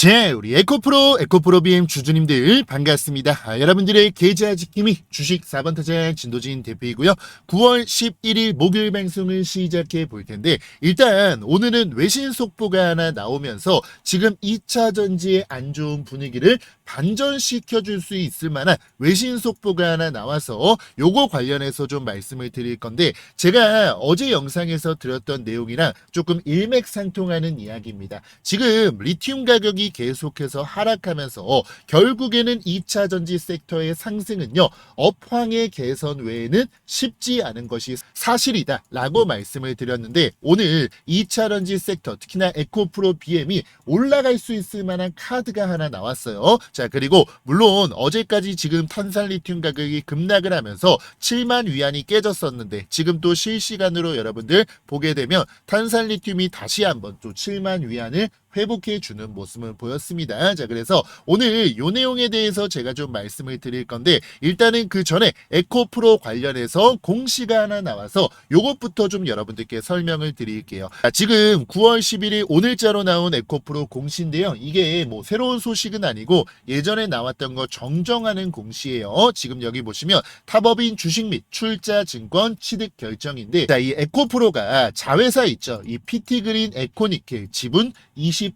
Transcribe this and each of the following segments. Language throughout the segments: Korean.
제 우리 에코프로 에코프로 BM 주주님들 반갑습니다. 아, 여러분들의 계좌 지킴이 주식 4번 타자 진도진 대표이고요. 9월 11일 목요일 방송을 시작해 볼 텐데 일단 오늘은 외신 속보가 하나 나오면서 지금 2차 전지의 안 좋은 분위기를 반전시켜 줄 수 있을 만한 외신 속보가 하나 나와서 요거 관련해서 좀 말씀을 드릴 건데 제가 어제 영상에서 드렸던 내용이랑 조금 일맥상통하는 이야기입니다. 지금 리튬 가격이 계속해서 하락하면서 결국에는 2차 전지 섹터의 상승은요 업황의 개선 외에는 쉽지 않은 것이 사실이다 라고 말씀을 드렸는데 오늘 2차 전지 섹터 특히나 에코프로 BM이 올라갈 수 있을 만한 카드가 하나 나왔어요. 자 그리고 물론 어제까지 지금 탄산 리튬 가격이 급락을 하면서 7만 위안이 깨졌었는데 지금 또 실시간으로 여러분들 보게 되면 탄산 리튬이 다시 한번 또 7만 위안을 회복해 주는 모습을 보였습니다. 자, 그래서 오늘 요 내용에 대해서 제가 좀 말씀을 드릴 건데 일단은 그 전에 에코 프로 관련해서 공시가 하나 나와서 요것부터 좀 여러분들께 설명을 드릴게요. 자, 지금 9월 11일 오늘자로 나온 에코 프로 공시인데요. 이게 뭐 새로운 소식은 아니고 예전에 나왔던 거 정정하는 공시예요. 지금 여기 보시면 탑업인 주식 및 출자 증권 취득 결정인데 자, 이 에코 프로가 자회사 있죠. 이 피티그린 에코니켈 지분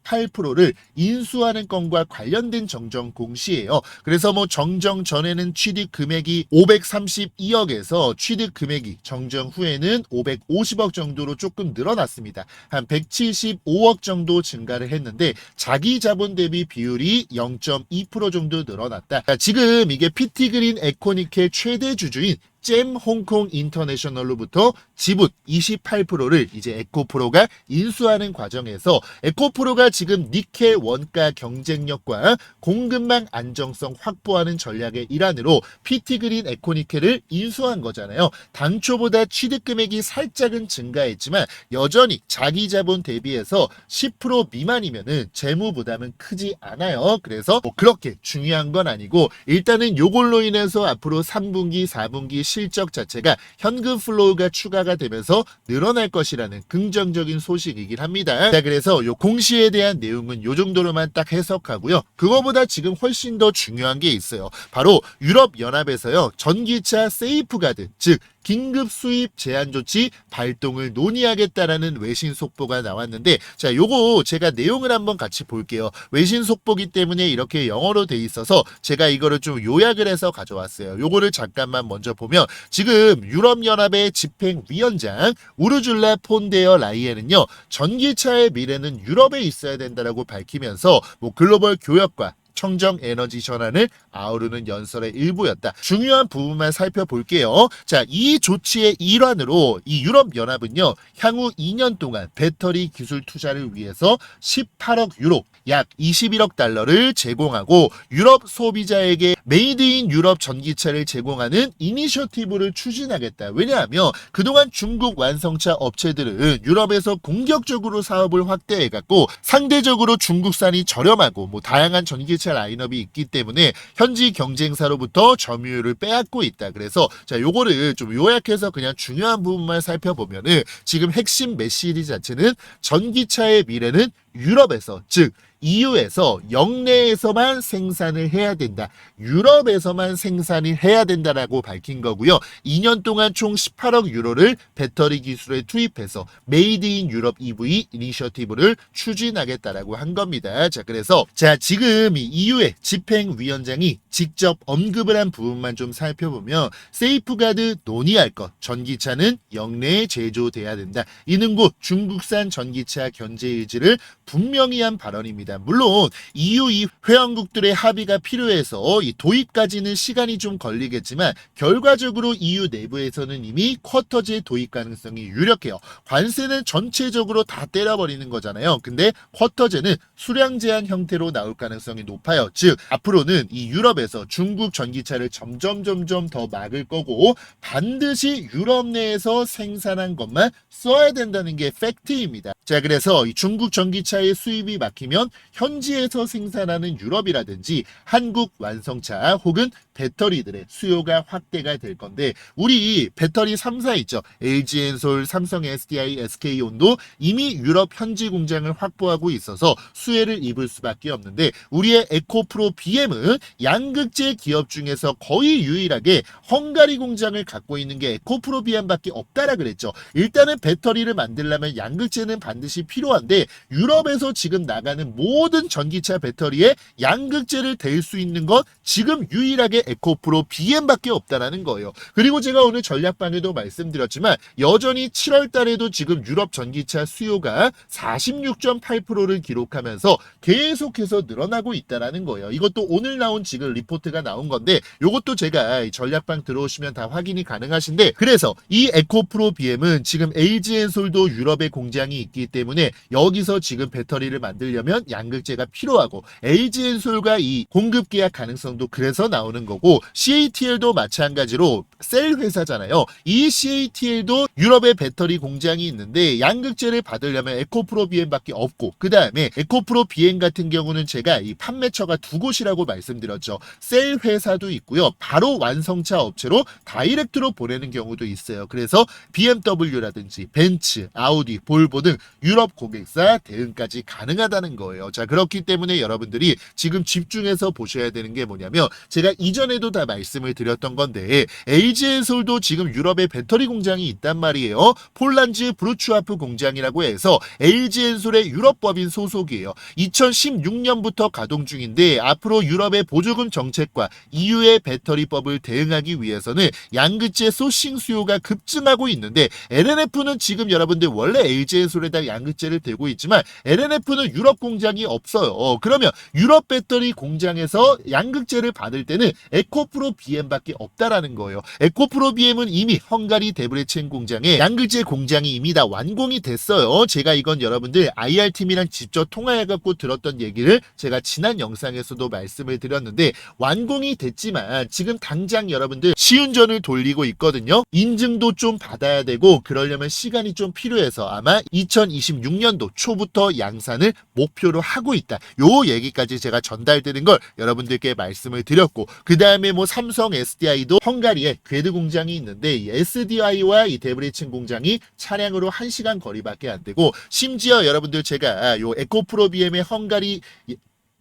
28%를 인수하는 건과 관련된 정정 공시예요. 그래서 뭐 정정 전에는 취득 금액이 532억에서 취득 금액이 정정 후에는 550억 정도로 조금 늘어났습니다. 한 175억 정도 증가를 했는데 자기 자본 대비 비율이 0.2% 정도 늘어났다. 자, 지금 이게 피티그린 에코니켈 최대 주주인 잼 홍콩 인터내셔널로부터 지분 28%를 이제 에코프로가 인수하는 과정에서 에코프로가 지금 니켈 원가 경쟁력과 공급망 안정성 확보하는 전략의 일환으로 피티그린 에코니켈을 인수한 거잖아요. 당초보다 취득 금액이 살짝은 증가했지만 여전히 자기 자본 대비해서 10% 미만이면은 재무 부담은 크지 않아요. 그래서 뭐 그렇게 중요한 건 아니고 일단은 요걸로 인해서 앞으로 3분기, 4분기 실적 자체가 현금 플로우가 추가가 되면서 늘어날 것이라는 긍정적인 소식이긴 합니다. 자, 그래서 요 공시에 대한 내용은 요 정도로만 딱 해석하고요. 그거보다 지금 훨씬 더 중요한 게 있어요. 바로 유럽 연합에서요. 전기차 세이프가드, 즉 긴급 수입 제한 조치 발동을 논의하겠다라는 외신 속보가 나왔는데 자 요거 제가 내용을 한번 같이 볼게요. 외신 속보기 때문에 이렇게 영어로 돼 있어서 제가 이거를 좀 요약을 해서 가져왔어요. 요거를 잠깐만 먼저 보면 지금 유럽연합의 집행위원장 우르줄라 폰데어 라이에는요 전기차의 미래는 유럽에 있어야 된다라고 밝히면서 뭐 글로벌 교역과 청정 에너지 전환을 아우르는 연설의 일부였다. 중요한 부분만 살펴볼게요. 자, 이 조치의 일환으로 이 유럽연합은요, 향후 2년 동안 배터리 기술 투자를 위해서 18억 유로, 약 21억 달러를 제공하고 유럽 소비자에게 메이드 인 유럽 전기차를 제공하는 이니셔티브를 추진하겠다. 왜냐하면 그동안 중국 완성차 업체들은 유럽에서 공격적으로 사업을 확대해갖고 상대적으로 중국산이 저렴하고 뭐 다양한 전기차 라인업이 있기 때문에 현지 경쟁사로부터 점유율을 빼앗고 있다. 그래서 자 요거를 좀 요약해서 그냥 중요한 부분만 살펴보면은 지금 핵심 메시지 자체는 전기차의 미래는 유럽에서 즉 EU에서 영내에서만 생산을 해야 된다. 유럽에서만 생산을 해야 된다라고 밝힌 거고요. 2년 동안 총 18억 유로를 배터리 기술에 투입해서 메이드 인 유럽 EV 이니셔티브를 추진하겠다라고 한 겁니다. 자, 그래서 자, 지금 이 EU의 집행위원장이 직접 언급을 한 부분만 좀 살펴보면 세이프가드 논의할 것. 전기차는 영내에 제조돼야 된다. 이는 곧 중국산 전기차 견제 의지를 분명히 한 발언입니다. 물론 EU 이 회원국들의 합의가 필요해서 이 도입까지는 시간이 좀 걸리겠지만 결과적으로 EU 내부에서는 이미 쿼터제 도입 가능성이 유력해요. 관세는 전체적으로 다 때려버리는 거잖아요. 근데 쿼터제는 수량 제한 형태로 나올 가능성이 높아요. 즉 앞으로는 이 유럽에서 중국 전기차를 점점 점점 더 막을 거고 반드시 유럽 내에서 생산한 것만 써야 된다는 게 팩트입니다. 자 그래서 이 중국 전기차의 수입이 막히면 현지에서 생산하는 유럽이라든지 한국 완성차 혹은 배터리들의 수요가 확대가 될 건데 우리 배터리 3사 있죠. LG엔솔, 삼성 SDI, SK온도 이미 유럽 현지 공장을 확보하고 있어서 수혜를 입을 수밖에 없는데 우리의 에코프로 BM은 양극재 기업 중에서 거의 유일하게 헝가리 공장을 갖고 있는 게 에코프로 BM밖에 없다라 그랬죠. 일단은 배터리를 만들려면 양극재는 반드시 필요한데 유럽에서 지금 나가는 모든 전기차 배터리에 양극재를 댈 수 있는 건 지금 유일하게 에코프로 BM밖에 없다라는 거예요. 그리고 제가 오늘 전략방에도 말씀드렸지만 여전히 7월 달에도 지금 유럽 전기차 수요가 46.8%를 기록하면서 계속해서 늘어나고 있다라는 거예요. 이것도 오늘 나온 지금 리포트가 나온 건데 이것도 제가 전략방 들어오시면 다 확인이 가능하신데 그래서 이 에코프로 BM은 지금 LG엔솔도 유럽에 공장이 있기 때문에 여기서 지금 배터리를 만들려면 양극재가 필요하고 LG엔솔과 이 공급 계약 가능성도 그래서 나오는 거고 CATL도 마찬가지로 셀 회사잖아요. 이 CATL도 유럽에 배터리 공장이 있는데 양극재를 받으려면 에코프로 BM밖에 없고 그 다음에 에코프로 BM 같은 경우는 제가 이 판매처가 두 곳이라고 말씀드렸죠. 셀 회사도 있고요. 바로 완성차 업체로 다이렉트로 보내는 경우도 있어요. 그래서 BMW라든지 벤츠, 아우디, 볼보 등 유럽 고객사 대응까지 가능하다는 거예요. 자, 그렇기 때문에 여러분들이 지금 집중해서 보셔야 되는 게 뭐냐면 제가 이전 에도 다 말씀을 드렸던 건데 LG엔솔도 지금 유럽에 배터리 공장이 있단 말이에요. 폴란드 브루츠와프 공장이라고 해서 LG엔솔의 유럽법인 소속이에요. 2016년부터 가동 중인데 앞으로 유럽의 보조금 정책과 EU의 배터리법을 대응하기 위해서는 양극재 소싱 수요가 급증하고 있는데 LNF는 지금 여러분들 원래 LG엔솔에다 양극재를 대고 있지만 LNF는 유럽 공장이 없어요. 그러면 유럽 배터리 공장에서 양극재를 받을 때는 에코프로 BM밖에 없다라는 거예요. 에코프로 BM은 이미 헝가리 데브레첸 공장에 양극재 공장이 이미 다 완공이 됐어요. 제가 이건 여러분들 IR 팀이랑 직접 통화해갖고 들었던 얘기를 제가 지난 영상에서도 말씀을 드렸는데 완공이 됐지만 지금 당장 여러분들 시운전을 돌리고 있거든요. 인증도 좀 받아야 되고 그러려면 시간이 좀 필요해서 아마 2026년도 초부터 양산을 목표로 하고 있다. 요 얘기까지 제가 전달드린 걸 여러분들께 말씀을 드렸고 그 다음에 뭐 삼성 SDI도 헝가리에 궤드 공장이 있는데 이 SDI와 이 데브리친 공장이 차량으로 1시간 거리밖에 안 되고 심지어 여러분들 제가 요 에코프로 BM의 헝가리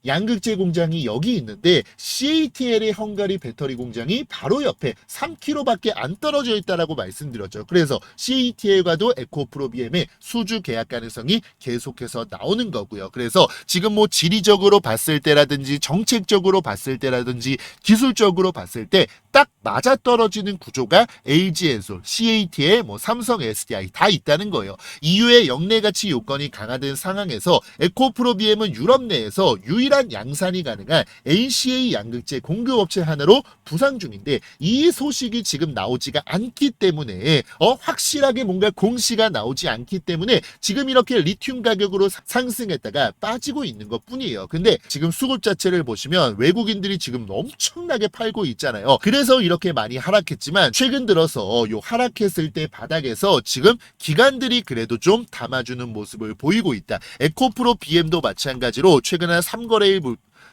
양극재 공장이 여기 있는데 CATL의 헝가리 배터리 공장이 바로 옆에 3km밖에 안 떨어져 있다라고 말씀드렸죠. 그래서 CATL과도 에코프로 BM의 수주 계약 가능성이 계속해서 나오는 거고요. 그래서 지금 뭐 지리적으로 봤을 때라든지 정책적으로 봤을 때라든지 기술적으로 봤을 때 딱 맞아 떨어지는 구조가 LG엔솔, CATL, 뭐 삼성 SDI 다 있다는 거예요. EU의 역내 가치 요건이 강화된 상황에서 에코프로 BM은 유럽 내에서 유일한 양산이 가능한 NCA 양극재 공급업체 하나로 부상 중인데 이 소식이 지금 나오지가 않기 때문에 어 확실하게 뭔가 공시가 나오지 않기 때문에 지금 이렇게 리튬 가격으로 사- 상승했다가 빠지고 있는 것 뿐이에요. 근데 지금 수급 자체를 보시면 외국인들이 지금 엄청나게 팔고 있잖아요. 그래서 이렇게 많이 하락했지만 최근 들어서 요 하락했을 때 바닥에서 지금 기관들이 그래도 좀 담아주는 모습을 보이고 있다. 에코프로 BM도 마찬가지로 최근 한 3거래일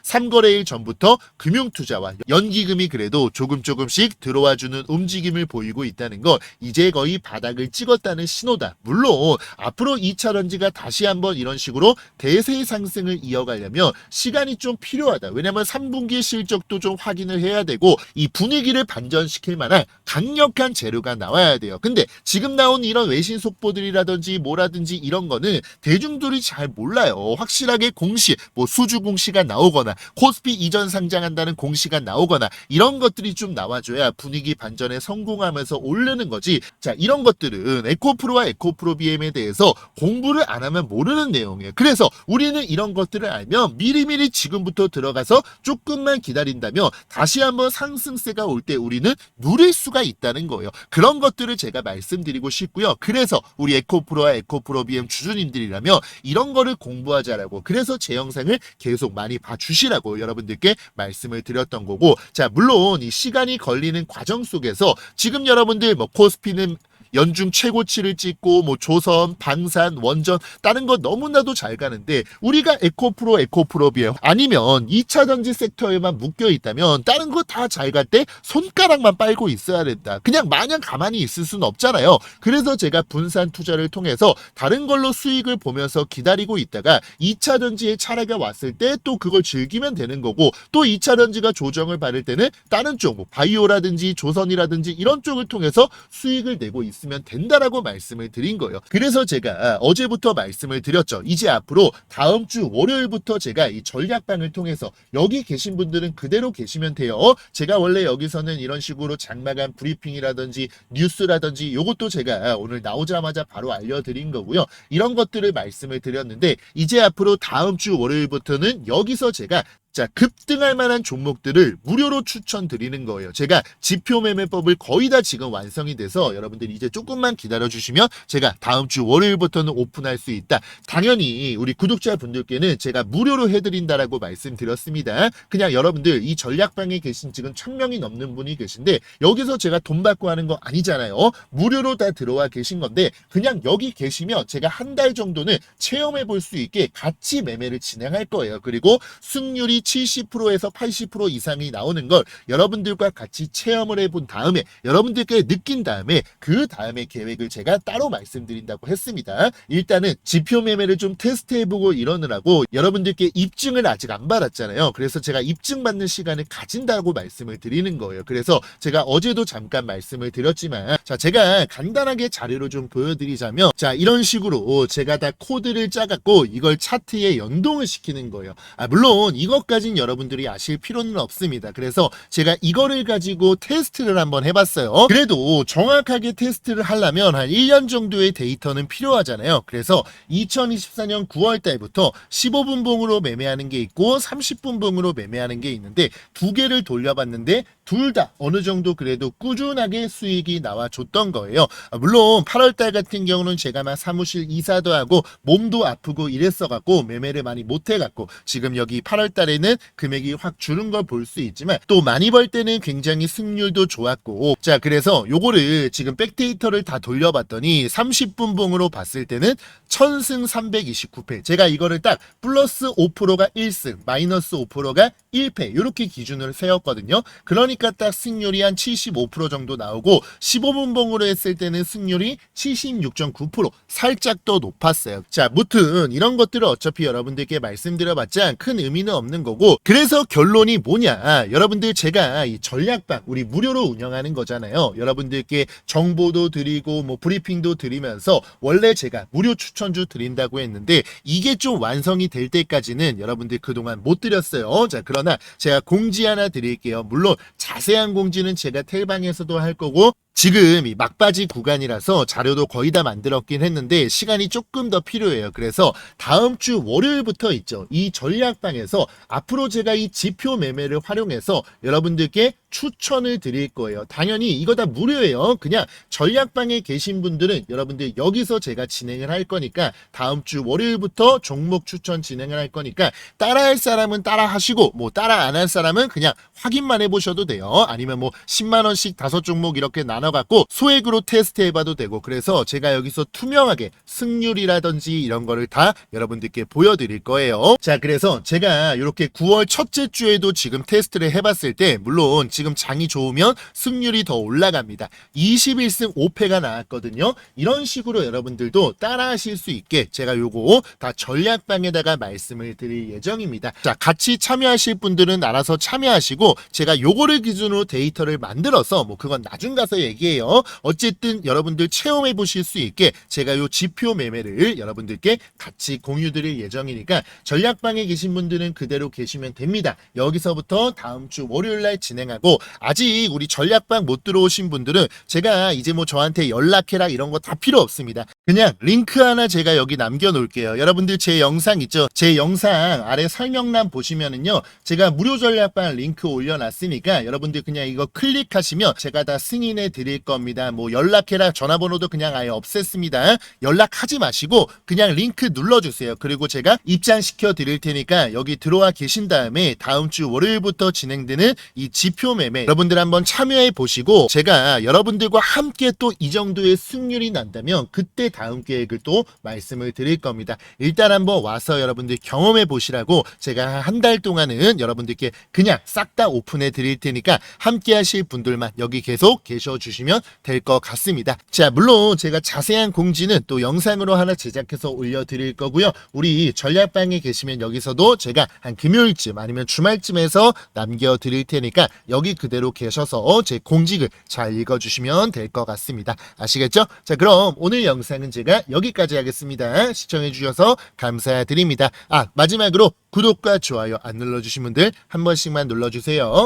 3거래일 전부터 금융투자와 연기금이 그래도 조금 조금씩 들어와주는 움직임을 보이고 있다는 건 이제 거의 바닥을 찍었다는 신호다. 물론 앞으로 2차 런지가 다시 한번 이런 식으로 대세 상승을 이어가려면 시간이 좀 필요하다. 왜냐면 3분기 실적도 좀 확인을 해야 되고 이 분위기를 반전시킬 만한 강력한 재료가 나와야 돼요. 근데 지금 나온 이런 외신 속보들이라든지 뭐라든지 이런 거는 대중들이 잘 몰라요. 확실하게 공시, 뭐 수주 공시가 나오거나 코스피 이전 상장한다는 공시가 나오거나 이런 것들이 좀 나와줘야 분위기 반전에 성공하면서 오르는 거지. 자, 이런 것들은 에코프로와 에코프로 BM에 대해서 공부를 안 하면 모르는 내용이에요. 그래서 우리는 이런 것들을 알면 미리미리 지금부터 들어가서 조금만 기다린다면 다시 한번 상승세가 올 때 우리는 누릴 수가 있다는 거예요. 그런 것들을 제가 말씀드리고 싶고요. 그래서 우리 에코프로와 에코프로 BM 주주님들이라면 이런 거를 공부하자라고 그래서 제 영상을 계속 많이 봐주시 라고 여러분들께 말씀을 드렸던 거고 자 물론 이 시간이 걸리는 과정 속에서 지금 여러분들 뭐 코스피는 연중 최고치를 찍고 뭐 조선, 방산, 원전 다른 거 너무나도 잘 가는데 우리가 에코프로, 에코프로비에 아니면 2차 전지 섹터에만 묶여 있다면 다른 거 다 잘 갈 때 손가락만 빨고 있어야 된다. 그냥 마냥 가만히 있을 수는 없잖아요. 그래서 제가 분산 투자를 통해서 다른 걸로 수익을 보면서 기다리고 있다가 2차 전지의 차례가 왔을 때 또 그걸 즐기면 되는 거고 또 2차 전지가 조정을 받을 때는 다른 쪽, 뭐 바이오라든지 조선이라든지 이런 쪽을 통해서 수익을 내고 있 으면 된다라고 말씀을 드린 거예요. 그래서 제가 어제부터 말씀을 드렸죠. 이제 앞으로 다음 주 월요일부터 제가 이 전략방을 통해서 여기 계신 분들은 그대로 계시면 돼요. 제가 원래 여기서는 이런 식으로 장마감 브리핑이라든지 뉴스라든지 요것도 제가 오늘 나오자마자 바로 알려드린 거고요. 이런 것들을 말씀을 드렸는데 이제 앞으로 다음 주 월요일부터는 여기서 제가 자, 급등할 만한 종목들을 무료로 추천드리는 거예요. 제가 지표 매매법을 거의 다 지금 완성이 돼서 여러분들 이제 조금만 기다려 주시면 제가 다음 주 월요일부터는 오픈할 수 있다. 당연히 우리 구독자분들께는 제가 무료로 해드린다라고 말씀드렸습니다. 그냥 여러분들 이 전략방에 계신 지금 천 명이 넘는 분이 계신데 여기서 제가 돈 받고 하는 거 아니잖아요. 무료로 다 들어와 계신 건데 그냥 여기 계시면 제가 한 달 정도는 체험해 볼 수 있게 같이 매매를 진행할 거예요. 그리고 승률이 70%에서 80% 이상이 나오는 걸 여러분들과 같이 체험을 해본 다음에 여러분들께 느낀 다음에 그 다음에 계획을 제가 따로 말씀드린다고 했습니다. 일단은 지표 매매를 좀 테스트해보고 이러느라고 여러분들께 입증을 아직 안 받았잖아요. 그래서 제가 입증 받는 시간을 가진다고 말씀을 드리는 거예요. 그래서 제가 어제도 잠깐 말씀을 드렸지만 자 제가 간단하게 자료로 좀 보여드리자면 자 이런 식으로 제가 다 코드를 짜갖고 이걸 차트에 연동을 시키는 거예요. 아 물론 이 것까진 여러분들이 아실 필요는 없습니다. 그래서 제가 이거를 가지고 테스트를 한번 해봤어요. 그래도 정확하게 테스트를 하려면 한 1년 정도의 데이터는 필요하잖아요. 그래서 2024년 9월 달부터 15분 봉으로 매매하는 게 있고 30분 봉으로 매매하는 게 있는데 두 개를 돌려봤는데 둘 다 어느 정도 그래도 꾸준하게 수익이 나와줬던 거예요. 아, 물론 8월 달 같은 경우는 제가 막 사무실 이사도 하고 몸도 아프고 이랬어갖고 매매를 많이 못해갖고 지금 여기 8월 달에 는 금액이 확 줄은 걸 볼 수 있지만 또 많이 벌 때는 굉장히 승률도 좋았고. 자 그래서 요거를 지금 백데이터를 다 돌려봤더니 30분 봉으로 봤을 때는 1000승 329패. 제가 이거를 딱 플러스 5%가 1승 마이너스 5%가 1패 이렇게 기준을 세웠거든요. 그러니까 딱 승률이 한 75% 정도 나오고 15분 봉으로 했을 때는 승률이 76.9% 살짝 더 높았어요. 자 무튼 이런 것들을 어차피 여러분들께 말씀드려봤자 큰 의미는 없는 거 고. 그래서 결론이 뭐냐? 여러분들 제가 이 전략방 우리 무료로 운영하는 거잖아요. 여러분들께 정보도 드리고 뭐 브리핑도 드리면서 원래 제가 무료 추천주 드린다고 했는데 이게 좀 완성이 될 때까지는 여러분들 그동안 못 드렸어요. 자 그러나 제가 공지 하나 드릴게요. 물론 자세한 공지는 제가 텔방에서도 할 거고 지금 이 막바지 구간이라서 자료도 거의 다 만들었긴 했는데 시간이 조금 더 필요해요. 그래서 다음 주 월요일부터 있죠. 이 전략방에서 앞으로 제가 이 지표 매매를 활용해서 여러분들께 추천을 드릴 거예요. 당연히 이거 다 무료예요. 그냥 전략방에 계신 분들은 여러분들 여기서 제가 진행을 할 거니까 다음 주 월요일부터 종목 추천 진행을 할 거니까 따라할 사람은 따라 하시고 뭐 따라 안 할 사람은 그냥 확인만 해보셔도 돼요. 아니면 뭐 10만 원씩 다섯 종목 이렇게 나눠 갖고 소액으로 테스트 해봐도 되고 그래서 제가 여기서 투명하게 승률이라든지 이런 거를 다 여러분들께 보여드릴 거예요. 자 그래서 제가 이렇게 9월 첫째 주에도 지금 테스트를 해봤을 때 물론 지금 장이 좋으면 승률이 더 올라갑니다. 21승 5패가 나왔거든요. 이런 식으로 여러분들도 따라하실 수 있게 제가 요거 다 전략방에다가 말씀을 드릴 예정입니다. 자 같이 참여하실 분들은 알아서 참여하시고 제가 요거를 기준으로 데이터를 만들어서 뭐 그건 나중 가서 얘기 해요. 어쨌든 여러분들 체험해 보실 수 있게 제가 요 지표 매매를 여러분들께 같이 공유 드릴 예정이니까 전략방에 계신 분들은 그대로 계시면 됩니다. 여기서부터 다음 주 월요일 날 진행하고 아직 우리 전략방 못 들어오신 분들은 제가 이제 뭐 저한테 연락해라 이런 거 다 필요 없습니다. 그냥 링크 하나 제가 여기 남겨 놓을게요. 여러분들 제 영상 있죠? 제 영상 아래 설명란 보시면은요. 제가 무료 전략방 링크 올려놨으니까 여러분들 그냥 이거 클릭하시면 제가 다 승인해 드릴 겁니다. 뭐 연락해라 전화번호도 그냥 아예 없앴습니다. 연락하지 마시고 그냥 링크 눌러주세요. 그리고 제가 입장시켜 드릴 테니까 여기 들어와 계신 다음에 다음 주 월요일부터 진행되는 이 지표 매매 여러분들 한번 참여해 보시고 제가 여러분들과 함께 또 이 정도의 승률이 난다면 그때 다음 계획을 또 말씀을 드릴 겁니다. 일단 한번 와서 여러분들 경험해 보시라고 제가 한 달 동안은 여러분들께 그냥 싹 다 오픈해 드릴 테니까 함께 하실 분들만 여기 계속 계셔 주시면 될 것 같습니다. 자, 물론 제가 자세한 공지는 또 영상으로 하나 제작해서 올려 드릴 거고요. 우리 전략방에 계시면 여기서도 제가 한 금요일쯤 아니면 주말쯤에서 남겨 드릴 테니까 여기 그대로 계셔서 제 공직을 잘 읽어 주시면 될 것 같습니다. 아시겠죠? 자, 그럼 오늘 영상은 제가 여기까지 하겠습니다. 시청해 주셔서 감사드립니다. 아, 마지막으로 구독과 좋아요 안 눌러주신 분들 한 번씩만 눌러주세요.